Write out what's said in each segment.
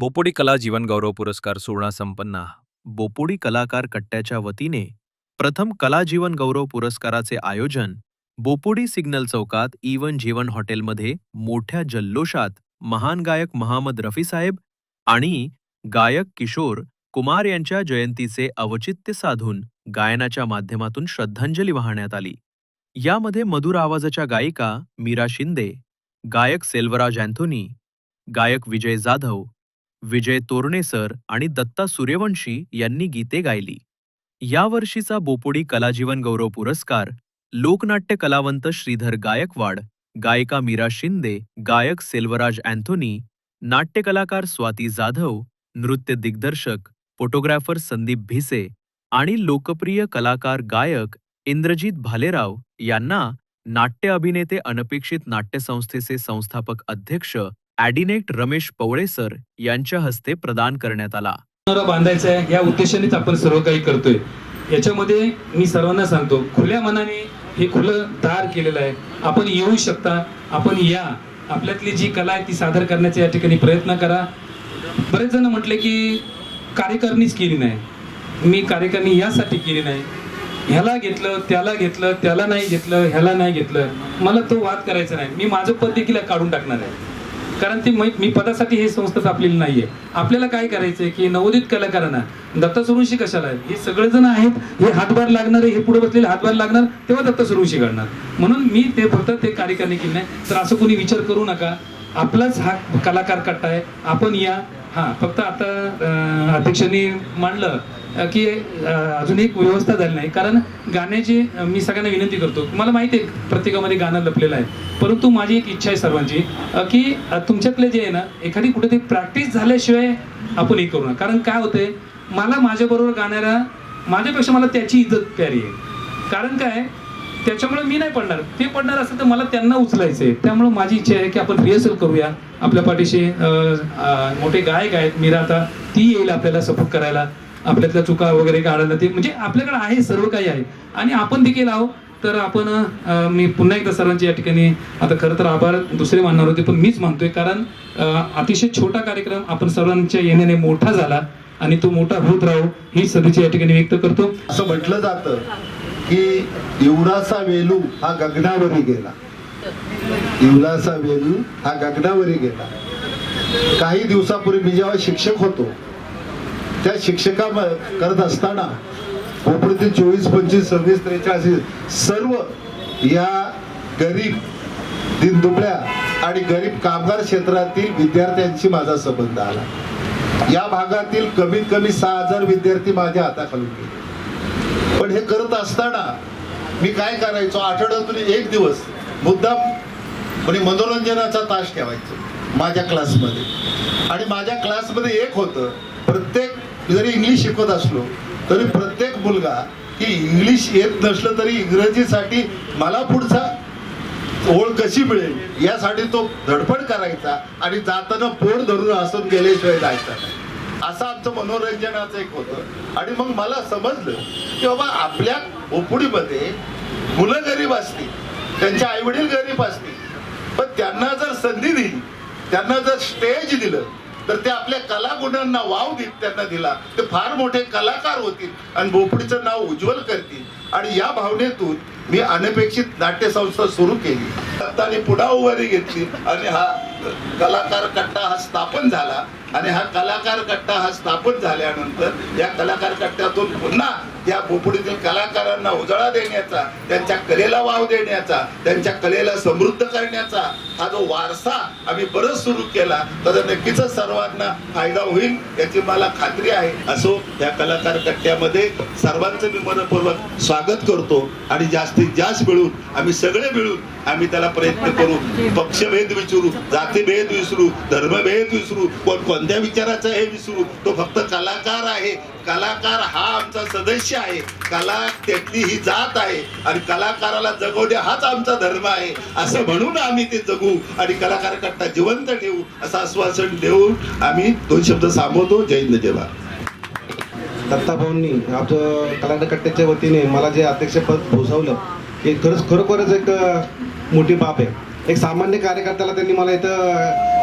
बोपोडी कला जीवनगौरव पुरस्कार सोहळा संपन्न. बोपोडी कलाकार कट्ट्याच्या वतीने प्रथम कला जीवन गौरव पुरस्काराचे आयोजन बोपोडी सिग्नल चौकात इवन जीवन हॉटेलमध्ये मोठ्या जल्लोषात महान गायक महामद रफीसाहेब आणि गायक किशोर कुमार यांच्या जयंतीचे अवचित्य साधून गायनाच्या माध्यमातून श्रद्धांजली वाहण्यात आली. यामध्ये मधुर आवाजाच्या गायिका मीरा शिंदे गायक सेल्वराज अँथोनी गायक विजय जाधव विजय तोरणे सर आणि दत्ता सूर्यवंशी यांनी गीते गायली. यावर्षीचा बोपोडी कलाजीवन गौरव पुरस्कार लोकनाट्य कलावंत श्रीधर गायकवाड गायिका मीरा शिंदे गायक सेल्वराज अँथोनी नाट्यकलाकार स्वाती जाधव नृत्य दिग्दर्शक फोटोग्राफर संदीप भिसे आणि लोकप्रिय कलाकार गायक इंद्रजित भालेराव यांना नाट्य अभिनेते अनपेक्षित नाट्यसंस्थेचे संस्थापक अध्यक्ष ॲडिनेट रमेश पवळे सर यांच्या हस्ते प्रदान करण्यात आला. बांधायचा आहे या उद्देशानेच आपण सर्व काही करतोय. याच्यामध्ये मी सर्वांना सांगतो खुल्या मनाने हे खुलं दार केलेलं आहे. आपण येऊ शकता आपण या. आपल्यातली जी कला आहे ती सादर करण्याचा या ठिकाणी प्रयत्न करा. बरेच जण म्हटले की कार्यकारणीच केली नाही. मी कार्यकारणी यासाठी केली नाही. ह्याला घेतलं त्याला घेतलं त्याला नाही घेतलं ह्याला नाही घेतलं. मला तो वाद करायचा नाही. मी माझं पद देखील काढून टाकणार आहे. कारण ती मी मी पदासाठी हे संस्था स्थापलेली नाहीये. आपल्याला काय करायचंय की नवोदित कलाकारांना दत्त सुरुंशी कशाला? आहे हे सगळेजण आहेत हे हातभार लागणार हे पुढे बसलेले हातभार लागणार तेव्हा दत्त सुरुंशी घडणार. म्हणून मी ते फक्त ते कार्यकारणी केले नाही. तर असं कोणी विचार करू नका. आपलाच हा कलाकार कट्टा आहे. आपण या हा फक्त आता अध्यक्षांनी मांडलं. की अजून एक व्यवस्था झाली नाही. कारण गाण्याची मी सगळ्यांना विनंती करतो. मला माहिती आहे प्रत्येकामध्ये गाणं लपलेलं आहे. परंतु माझी एक इच्छा आहे सर्वांची की तुमच्यातले जे आहे ना एखादी कुठेतरी प्रॅक्टिस झाल्याशिवाय आपण हे करू ना कारण काय होतंय मला माझ्याबरोबर गाणाऱ्या माझ्यापेक्षा मला त्याची इज्जत प्यारी आहे. कारण काय त्याच्यामुळे मी नाही पडणार. ते पडणार असेल तर मला त्यांना उचलायचं आहे त्यामुळे माझी इच्छा आहे की आपण रिहर्सल करूया. आपल्या पाठीशी मोठे गायक आहेत. मीरा आता ती येईल आपल्याला सपोर्ट करायला. आपल्यातल्या चुका वगैरे काढायला ते म्हणजे आपल्याकडे आहे सर्व काही आहे. आणि आपण देखील आहो तर आपण मी पुन्हा एकदा सर्वांची या ठिकाणी आता खरं तर आभार दुसरे मानणार होते पण मीच मानतोय कारण अतिशय छोटा कार्यक्रम आपण सर्वांच्या येण्याने मोठा झाला आणि तो मोठा होत राहू ही सदिच्छा या ठिकाणी व्यक्त करतो. असं म्हटलं जातं की युवरासा वेलू हा गगनावरी गेला. युवरासा वेलू हा गगनावरी गेला. काही दिवसापूर्वी मी जेव्हा शिक्षक होतो त्या शिक्षका करत असताना कोपऱ्यातील चोवीस पंचवीस सव्वीस त्रेचाळीस सर्व या गरीब दिनदुबळ्या आणि गरीब कामगार क्षेत्रातील विद्यार्थ्यांशी माझा संबंध आला. या भागातील कमीत कमी सहा हजार विद्यार्थी माझ्या हाताखालून गेले. पण हे करत असताना मी काय करायचो? आठवड्यातून एक दिवस मुद्दाम म्हणजे मनोरंजनाचा तास ठेवायचो माझ्या क्लासमध्ये आणि माझ्या क्लासमध्ये एक होतं प्रत्येक जरी इंग्लिश शिकवत असलो तरी प्रत्येक मुलगा की इंग्लिश येत नसलं तरी इंग्रजीसाठी मला पुढचा ओळ कशी मिळेल? यासाठी तो धडपड करायचा आणि जाताना पोट धरून हसून गेल्याशिवाय जायचा नाही. असं आमचं मनोरंजनाचं एक होतं. आणि मग मला समजलं की बाबा आपल्या ओपुडीमध्ये मुलं गरीब असतील त्यांचे आईवडील गरीब असतील पण त्यांना जर संधी दिली त्यांना जर स्टेज दिलं तर ते आपल्या कलागुणांना वाव देत त्यांना दिला. ते फार मोठे कलाकार होतील. आणि भोपळीचं नाव उज्ज्वल करतील. आणि या भावनेतून मी अनपेक्षित नाट्यसंस्था सुरू केली. आणि पुन्हा उभारी घेतली आणि हा कलाकार कट्टा हा स्थापन झाला आणि हा कलाकार कट्टा हा स्थापन झाल्यानंतर या कलाकार कट्ट्यातून पुन्हा या बोपडीतील कलाकारांना उजाळा देण्याचा त्यांच्या कलेला वाव देण्याचा त्यांच्या कलेला समृद्ध करण्याचा हा जो वारसा आम्ही बरंच सुरू केला तर नक्कीच सर्वांना फायदा होईल याची मला खात्री आहे. असो या कलाकार कट्ट्यामध्ये सर्वांचं मी मनपूर्वक स्वागत करतो आणि जास्तीत जास्त मिळून आम्ही सगळे मिळून आम्ही त्याला प्रयत्न करू. पक्षभेद विसरू जातीभेद विसरू धर्मभेद विसरू कोण कोणत्या विचाराचा हे विसरू तो फक्त कलाकार आहे. कलाकार हा आमचा सदस्य आहे. कला त्यातली ही जात आहे आणि कलाकाराला जगवणे हाच आमचा धर्म आहे. असं म्हणून आम्ही ते जगू आणि कलाकार कट्टा जिवंत ठेवू असं आश्वासन देऊन आम्ही दोन शब्द सांगवतो जय हिंद जय भारत. दत्ताभाऊंनी आमचं कलाकार कट्ट्याच्या वतीने मला जे अध्यक्षपद भूषवलं हे खरंच खरोखरच एक मोठी बाब आहे. एक सामान्य कार्यकर्त्याला त्यांनी मला इथं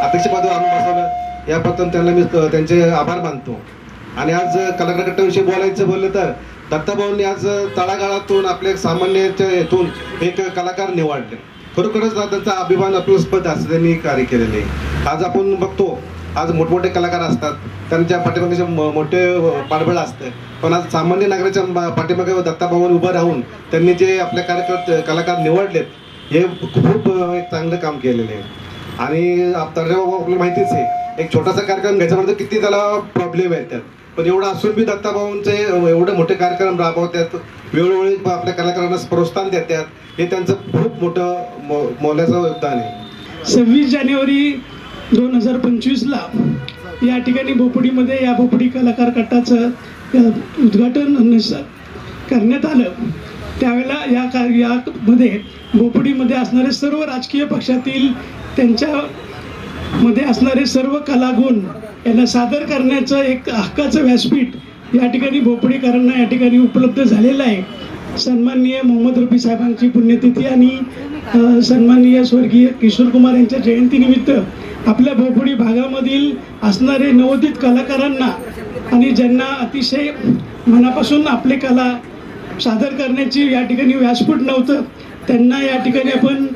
अध्यक्षपदावर आणून बसवलं. याबद्दल त्यांना मी त्यांचे आभार मानतो. आणि आज कलाकार कट्ट्याविषयी बोलायचं बोललं तर दत्ताभाऊंनी आज तळागाळातून आपल्या सामान्याच्या हेतून एक कलाकार निवडले. खरोखरच त्यांचा अभिमान आपलं स्पद असं त्यांनी कार्य केलेले आहे. आज आपण बघतो आज मोठमोठे कलाकार असतात. त्यांच्या पाठीमागे म- मोठे पाठबळ असतं पण आज सामान्य नागरिकांच्या पाठीमागे दत्ताभाऊन उभं राहून त्यांनी जे आपले कार्यकर्ते कलाकार निवडलेत हे खूप एक चांगलं काम केलेलं आहे आणि आप- आपल्याला माहितीच आहे एक छोटासा कार्यक्रम घ्यायचा किती त्याला प्रॉब्लेम आहेत त्यात पण एवढं असून बी दत्ताभाऊंचे एवढे मोठे कार्यक्रम राबवतात वेळोवेळी आपल्या कलाकारांना प्रोत्साहन देतात हे त्यांचं खूप मोठं मो- मोलाचं योगदान आहे. सव्वीस जानेवारी दोन हजार पंचवीसला या ठिकाणी भोपडीमध्ये या भोपडी कलाकार गटाचं उद्घाटन करण्यात आलं. त्यावेळेला या का यामध्ये भोपडीमध्ये असणारे सर्व राजकीय पक्षातील त्यांच्यामध्ये असणारे सर्व कलागुण यांना सादर करण्याचं एक हक्काचं व्यासपीठ या ठिकाणी भोपडीकरांना या ठिकाणी उपलब्ध झालेलं आहे. सन्माननीय मोहम्मद रफी साहेबांची पुण्यतिथी आणि सन्माननीय स्वर्गीय किशोर कुमार यांच्या जयंतीनिमित्त आपल्या भोपडी भागामधील असणारे नवोदित कलाकारांना आणि ज्यांना अतिशय मनापासून आपली कला सादर करण्याची या ठिकाणी व्यासपीठ नव्हतं त्यांना या ठिकाणी आपण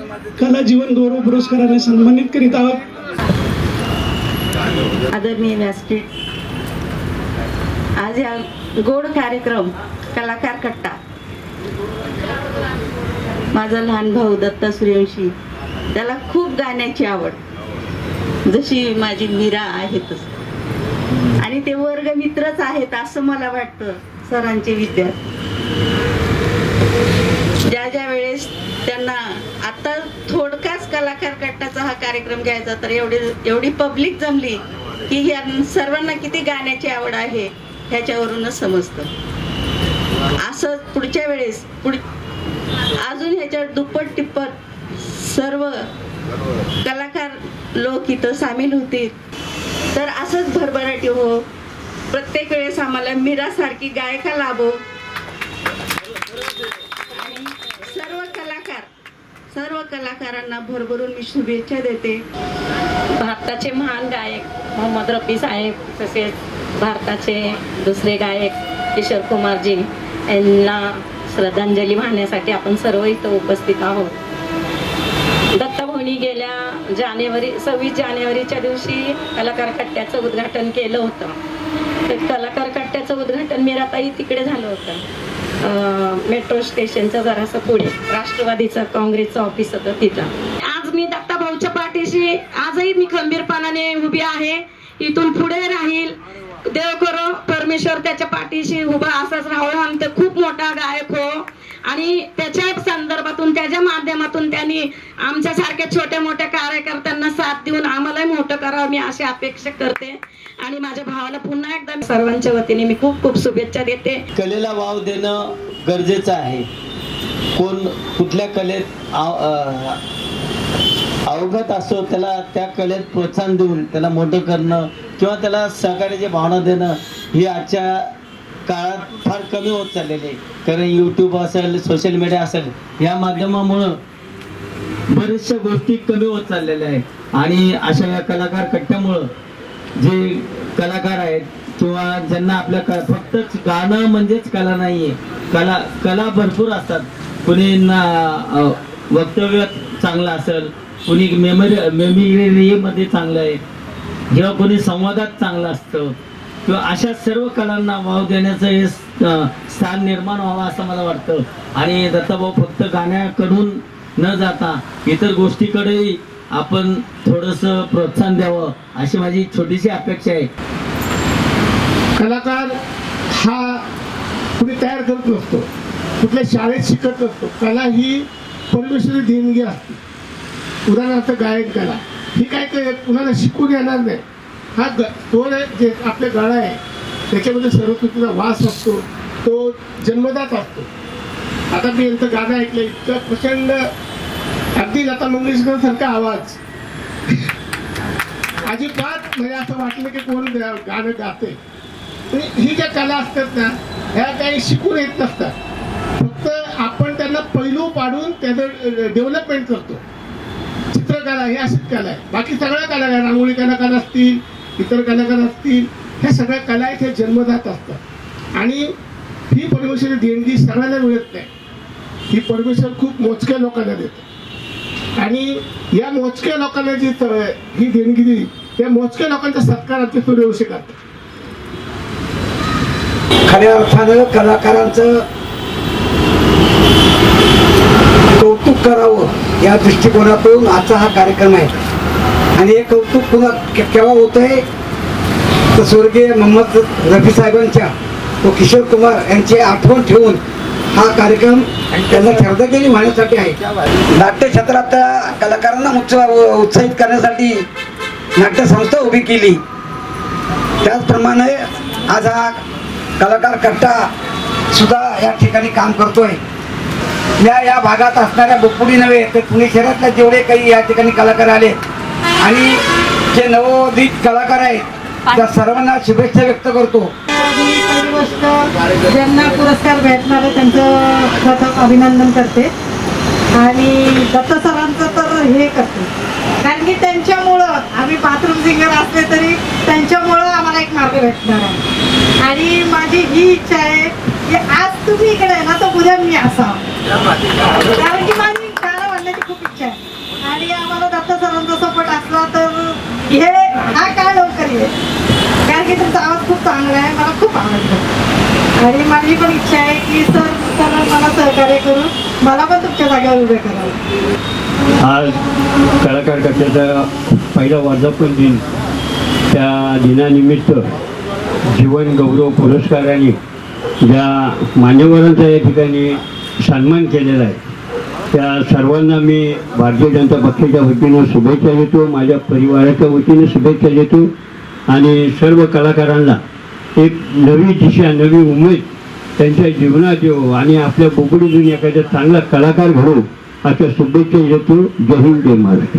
कला जीवन गौरव पुरस्काराने सन्मानित करीत आहोत. आदरणीय व्यासपीठ आज या गोड कार्यक्रम कलाकार कट्टा माझा लहान भाऊ दत्ता सूर्यवंशी त्याला खूप गाण्याची आवड. जशी माझी मीरा आहे आणि ते वर्ग मित्रच आहेत असं मला वाटतं सरांचे विद्यार्थी. ज्या ज्या वेळेस त्यांना आता थोडकाच कलाकार कट्टाचा हा कार्यक्रम घ्यायचा तर एवढी एवढी पब्लिक जमली की या सर्वांना किती गाण्याची आवड आहे ह्याच्यावरूनच समजतं. असं पुढच्या वेळेस पुढ अजून ह्याच्यावर दुप्पट टिप्पट सर्व कलाकार लोक इथं सामील होतील तर असंच भरभराटी हो. प्रत्येक वेळेस आम्हाला मीरासारखी गायका लाभो? आणि सर्व कलाकार सर्व कलाकारांना भरभरून मी शुभेच्छा देते. भारताचे महान गायक मोहम्मद रफी साहेब तसेच भारताचे दुसरे गायक किशोर कुमारजी यांना श्रद्धांजली वाहण्यासाठी आपण सर्व इथं उपस्थित आहोत. दत्ता जानेवारी सव्वीस जानेवारीच्या दिवशी कलाकार कट्ट्याचं उद्घाटन केलं होतं. तर कलाकार कट्ट्याचं उद्घाटन मीराताई तिकडे झालं होतं. मेट्रो स्टेशनचं जरासं पुढे. राष्ट्रवादीचं काँग्रेसचं ऑफिस होतं तिथं. आज मी दत्ता भाऊच्या पाठीशी आजही मी खंबीरपणाने उभी आहे. इथून पुढे राहील. देव करो परमेश्वर त्याच्या पाठीशी उभा असाच राहू. आमचं खूप मोठा गायक हो. आणि त्याच्या संदर्भातून त्याच्या माध्यमातून त्यांनी आमच्यासारख्या छोट्या मोठ्या कार्यकर्त्यांना साथ देऊन आम्हालाही मोठं करावं मी अशी अपेक्षा करते. आणि माझ्या भावाला पुन्हा एकदा सर्वांच्या वतीने मी खूप खूप शुभेच्छा देते. कलेला वाव देणं गरजेचं आहे. कोण कुठल्या कलेत अवगत असो त्याला त्या कलेत प्रोत्साहन देऊन त्याला मोठं करणं किंवा त्याला सहकार्याची भावना देणं ही आजच्या काळात फार कमी होत चाललेली आहे. कारण यूट्यूब असेल सोशल मीडिया असेल या माध्यमामुळं बऱ्याचशा गोष्टी कमी होत चाललेल्या आहेत. आणि अशा या कलाकार कट्ट्यामुळं जे कलाकार आहेत किंवा ज्यांना आपल्या क फक्त गाणं म्हणजेच कला नाहीये कला कला भरपूर असतात. कुणी ना वक्तव्य चांगलं असेल कुणी मेमरी मेमरीमध्ये चांगलं आहे किंवा कोणी संवादात चांगलं असतं किंवा अशा सर्व कलांना वाव देण्याचं हे स्थान निर्माण व्हावं असं मला वाटतं. आणि दत्ताभाऊ फक्त गाण्याकडून न जाता इतर गोष्टीकडेही आपण थोडंसं प्रोत्साहन द्यावं अशी माझी छोटीशी अपेक्षा आहे. कलाकार हा कुणी तयार करत नसतो. कुठल्या शाळेत शिकत नसतो. कला ही परमेश्वरी देणगी असते. उदाहरणार्थ गायन कला. ही काय काय कुणाला शिकून येणार नाही. हा ग तो जे आपले गळा आहे. त्याच्यामध्ये सरस्वतीचा वास असतो. तो जन्मदात असतो. आता मी यांचं गाणं ऐकलं इतकं प्रचंड अगदी लता मंगेशकर सारखा आवाज. अजिबात म्हणजे असं वाटलं की कोण गा- गाणं गाते. ही ज्या कला असतात ना ह्या काही शिकून येत नसतात. फक्त आपण त्यांना पैलू पाडून त्याचं डेव्हलपमेंट करतो. चित्रकला ही अशीच कला आहे. बाकी सगळ्या कला आहे. रांगोळी कलाकार असतील इतर कलाकार असतील ह्या सगळ्या कला आहेत ह्या जन्मदात असतात. आणि ही परमेश्वरी देणगी सगळ्यांना मिळत नाही. ही परमेश्वर खूप मोजक्या लोकांना देतो. आणि या मोजक्या लोकांना जी ही देणगी दिली त्या मोजक्या लोकांच्या सत्काराचे होऊ शकत खऱ्या अर्थानं कलाकारांचं कौतुक करावं या दृष्टिकोनातून आजचा हा कार्यक्रम आहे. आणि हे कौतुक पुन्हा के- केव्हा होत आहे तर स्वर्गीय मोहम्मद रफी साहेबांच्या व किशोर कुमार यांची आठवण ठेवून हा कार्यक्रम त्यांना श्रद्धांजली वाहण्यासाठी आहे. नाट्यक्षेत्रात कलाकारांना उत्साह उत्साहित करण्यासाठी नाट्यसंस्था उभी केली. त्याचप्रमाणे आज हा कलाकार कट्टा सुद्धा या ठिकाणी काम करतोय. या या भागात असणाऱ्या बोपुडी नव्हे तर पुणे शहरातल्या जेवढे काही या ठिकाणी कलाकार आले आणि जे नवोदित कलाकार आहेत त्या सर्वांना शुभेच्छा व्यक्त करतो. गोष्ट ज्यांना पुरस्कार भेटणार आहे त्यांचं प्रथम अभिनंदन करते. आणि दत्त सरांचं तर हे करते. कारण की त्यांच्यामुळं आम्ही बाथरूम सिंगर असले तरी त्यांच्यामुळं आम्हाला एक मार्ग भेटणार आहे. आणि माझी ही इच्छा आहे की आज तुम्ही इकडे आहे ना तर उद्या मी असावं. कारण की माझी गाणं म्हणण्याची खूप इच्छा आहे. आणि आम्हाला दत्त सरांचा सपोर्ट असला तर हे हा काय लवकर आहे? कारण की तुमचा आवाज खूप चांगला आहे. मला खूप आवडतं आणि माझी पण इच्छा आहे की सर सर मला सहकार्य करून मला पण तुमच्या जागेवर उभे करावं. आज कलाकार कक्षाचा पहिला वर्धापन दिन. त्या दिनानिमित्त जीवन गौरव पुरस्काराने ज्या मान्यवरांचा या ठिकाणी सन्मान केलेला आहे त्या सर्वांना मी भारतीय जनता पक्षाच्या वतीनं शुभेच्छा देतो माझ्या परिवाराच्या वतीने शुभेच्छा देतो आणि सर्व कलाकारांना एक नवी दिशा नवी उमेद त्यांच्या जीवनात येऊ आणि आपल्या बोकडीतून एखादा चांगला कलाकार घडू अशा शुभेच्छा देतो. जय हिंद जय महाराष्ट्र.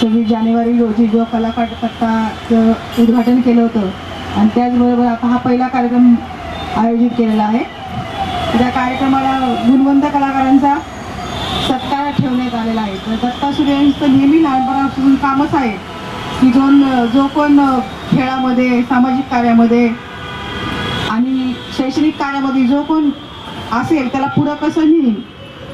सव्वीस जानेवारी रोजी जो कलाकार कट्टाचं उद्घाटन केलं होतं आणि त्याचबरोबर आता हा पहिला कार्यक्रम आयोजित केलेला आहे. त्या कार्यक्रमाला गुणवंत कलाकारांचा सत्कार ठेवण्यात आलेला आहे. तर दत्ता सूर्यांचं नेहमी लहानपणापासून कामच आहे की जो जो कोण खेळामध्ये सामाजिक कार्यामध्ये आणि शैक्षणिक कार्यामध्ये जो कोण असेल त्याला पुढं कसं नेईल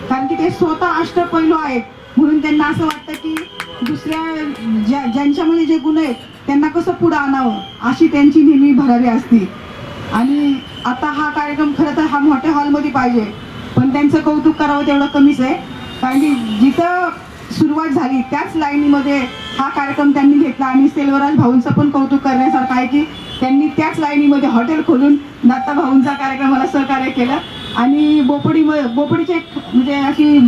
कारण की ते स्वतः अष्टपैलू आहेत. म्हणून त्यांना असं वाटतं की दुसऱ्या ज्या ज्यांच्यामध्ये जे गुण आहेत त्यांना कसं पुढं आणावं? अशी त्यांची नेहमी भरारी असते. आणि आता हा कार्यक्रम खरं तर हा मोठ्या हॉलमध्ये पाहिजे. पण त्यांचं कौतुक करावं तेवढं कमीच आहे. कारण की जिथं सुरुवात झाली त्याच लाईनीमध्ये हा कार्यक्रम त्यांनी घेतला. आणि सेल्वराज भाऊंचं पण कौतुक करण्यासारखं आहे की त्यांनी त्याच लाईनीमध्ये हॉटेल खोलून दत्ता भाऊंचा कार्यक्रमाला सहकार्य केलं. आणि बोपडी बोपडीची एक म्हणजे अशी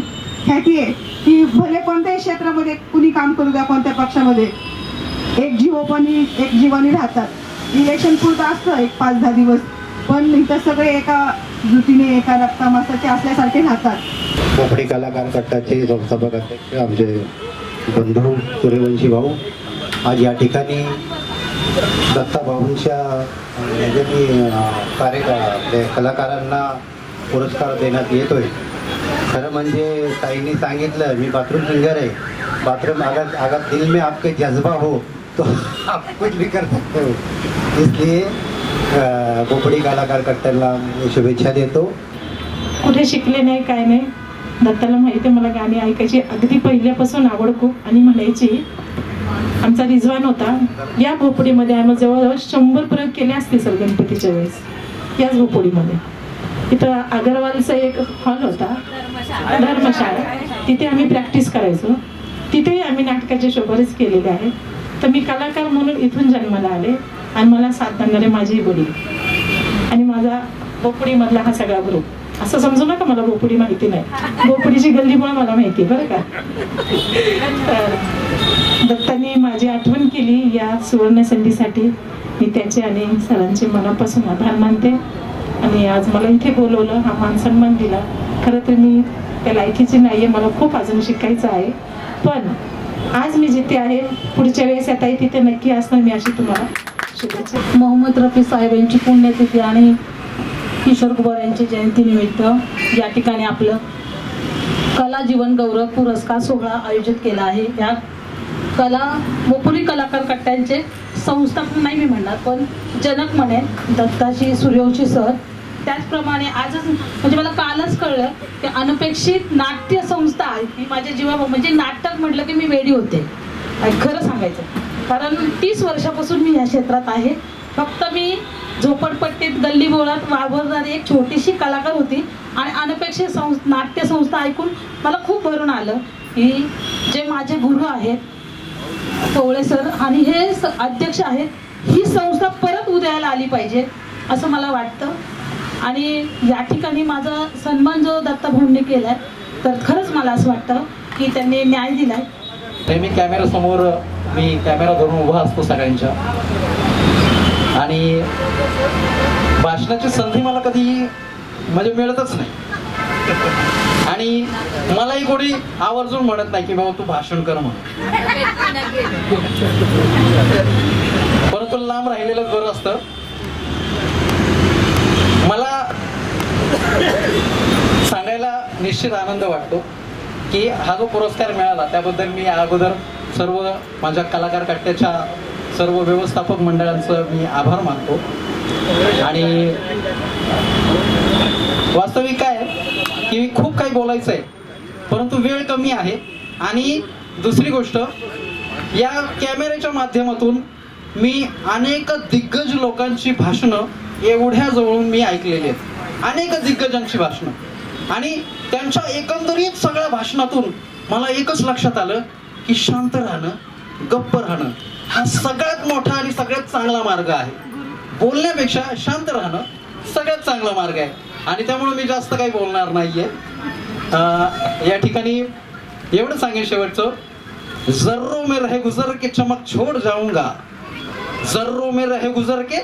ख्याती आहे की भले कोणत्याही क्षेत्रामध्ये कुणी काम करू द्या कोणत्या पक्षामध्ये एक जीवोपणी एक जीवानी राहतात. इलेक्शन पुरतं असतं एक पाच दहा दिवस. पण इथं सगळे एका जुटीने एका रक्तामासाचे असल्यासारखे राहतात. बोपडी कलाकार गटाचे संस्थापक अध्यक्ष आमचे बंधू सूर्यवंशी भाऊ आज या ठिकाणी दत्ताभाऊंच्या म्हणजे मी कार्य आपले कलाकारांना पुरस्कार देण्यात येतोय. खरं म्हणजे ताईंनी सांगितलं मी बाथरूम सिंगर आहे. बाथरूम अगर अगर दिल में आपके जज्बा हो तो आप कुछ भी कर सकते हो. इसलिए अ, कलाकार करताना शुभेच्छा देतो. कुठे शिकले नाही काय नाही. दत्ताला माहिती आहे मला गाणी ऐकायची. अगदी पहिल्यापासून आवड खूप. आणि म्हणायची आमचा रिजवान होता. या भोपडीमध्ये आम्ही जवळजवळ शंभर प्रयोग केले असतील सर गणपतीच्या वेळेस. याच भोपडीमध्ये इथं अगरवालचा एक हॉल होता. धर्मशाळा. तिथे आम्ही प्रॅक्टिस करायचो. तिथेही आम्ही नाटकाचे शो बरेच केलेले आहेत तर मी कलाकार म्हणून इथून जन्माला आले आणि मला साथ देणारे माझेही वडील. आणि माझा बोपडीमधला हा सगळा ग्रुप असं समजू नका मला भोपुडी माहिती नाही. भोपुडीची गल्लीमुळे मला माहिती आहे बरं का? तर माझी आठवण केली या सुवर्ण संधीसाठी. मी त्याचे आणि सरांचे मनापासून आभार मानते. आणि आज मला इथे बोलवलं हा मान सन्मान दिला. खरं तर मी त्या लायकीची नाही आहे मला खूप अजून शिकायचं आहे. पण आज मी जिथे आहे पुढच्या वेळेस आता तिथे नक्की असणार मी अशी तुम्हाला शुभेच्छा. मोहम्मद रफी साहेब यांची पुण्यतिथी आणि किशोर कुमार यांची जयंतीनिमित्त या ठिकाणी आपलं कला जीवन गौरव पुरस्कार सोहळा आयोजित केला आहे. या कला मोपुरी कलाकार कट्ट्यांचे संस्थापक नाही मी म्हणणार पण जनक म्हणेन दत्ताशी सूर्यवंशी सर. त्याचप्रमाणे आजच म्हणजे मला कालच कळलं की अनपेक्षित नाट्य संस्था आहे ही माझ्या जीवा म्हणजे नाटक म्हटलं की मी वेडी होते. खरं सांगायचं कारण तीस वर्षापासून मी या क्षेत्रात आहे. फक्त मी झोपडपट्टीत गल्ली बोळात वावरणारी एक छोटीशी कलाकार होती आणि अनपेक्षित संस् नाट्यसंस्था ऐकून मला खूप भरून आलं. की जे माझे गुरु आहेत पवळे सर आणि हे स- अध्यक्ष आहेत ही संस्था परत उदयाला आली पाहिजे असं मला वाटतं. आणि या ठिकाणी माझा सन्मान जो दत्ता भाऊंनी केलाय तर खरंच मला असं वाटतं की त्यांनी न्याय दिलाय. नेहमी कॅमेरासमोर मी कॅमेरा धरून उभा असतो सगळ्यांच्या. आणि भाषणाची संधी मला कधी म्हणजे मिळतच नाही. आणि मलाही कोणी आवर्जून म्हणत नाही की बाबा तू भाषण कर म्हणून. परंतु लांब राहिलेलं बरं असतं. मला सांगायला निश्चित आनंद वाटतो की हा जो पुरस्कार मिळाला त्याबद्दल मी अगोदर सर्व माझ्या कलाकार कट्ट्याच्या सर्व व्यवस्थापक मंडळांचं मी आभार मानतो. आणि वास्तविक काय की मी खूप काही बोलायचं आहे परंतु वेळ कमी आहे. आणि दुसरी गोष्ट या कॅमेऱ्याच्या माध्यमातून मी अनेक दिग्गज लोकांची भाषणं एवढ्या जवळून मी ऐकलेली आहेत. अनेक दिग्गजांची भाषणं. आणि त्यांच्या एकंदरीत सगळ्या भाषणातून मला एकच लक्षात आलं की शांत राहणं गप्प राहणं. हा सगळ्यात मोठा आणि सगळ्यात चांगला मार्ग आहे. बोलण्यापेक्षा शांत राहणं सगळ्यात चांगला मार्ग आहे. आणि त्यामुळे मी जास्त काही बोलणार नाहीये. या ठिकाणी एवढं सांगेन शेवटचं. जर्रो में रहे गुजर के चमक छोड़ जाऊंगा. जर्रो में रहे गुजर के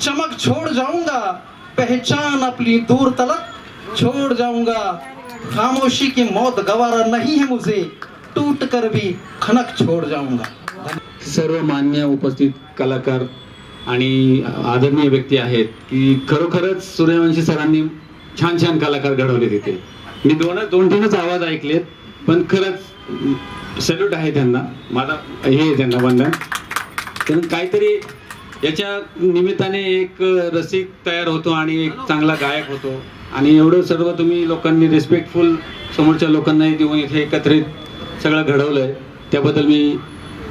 चमक छोड़ जाऊंगा. पहचान अपनी दूर तलक छोड़ जाऊंगा. खामोशी की मौत गवारा नहीं है मुझे. टूट कर भी खनक छोड़ जाऊंगा. सर्व मान्य उपस्थित कलाकार आणि आदरणीय व्यक्ती आहेत की खरोखरच सूर्यवंशी सरांनी छान छान कलाकार घडवले तिथे मी दोन दोन तीनच आवाज ऐकलेत पण खरंच सल्यूट आहे त्यांना. माझा हे आहे त्यांना वंदन. कारण काहीतरी याच्या निमित्ताने एक रसिक तयार होतो आणि एक चांगला गायक होतो. आणि एवढं सर्व तुम्ही लोकांनी रिस्पेक्टफुल समोरच्या लोकांनाही देऊन इथे एकत्रित सगळं घडवलंय. त्याबद्दल मी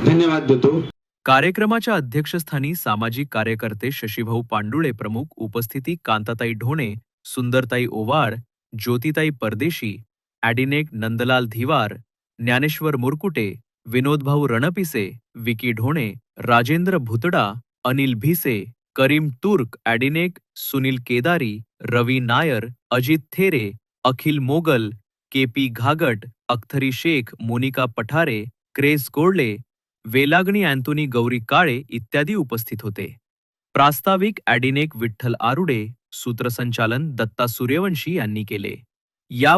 धन्यवाद देतो कार्यक्रमाच्या अध्यक्षस्थानी सामाजिक कार्यकर्ते शशीभाऊ पांडुळे प्रमुख उपस्थिती कांताताई ढोणे सुंदरताई ओवाळ ज्योतिताई परदेशी ॲडिनेक Nandlal Dhiwar Dnyaneshwar Murkute विनोदभाऊ Ranpise Vicky Dhone Rajendra Bhutada Anil Bhise Karim Turk ॲडिनेक Sunil Kedari Ravi Nair Ajit There Akhil Mogal K P Ghagat Akhtari Shaikh Monica Pathare क्रेस गोडले वेलागणी अँथोनी गौरी काळे इत्यादी उपस्थित होते. प्रास्ताविक ॲडिनेक विठ्ठल आरुडे सूत्रसंचालन दत्ता सूर्यवंशी यांनी केले. या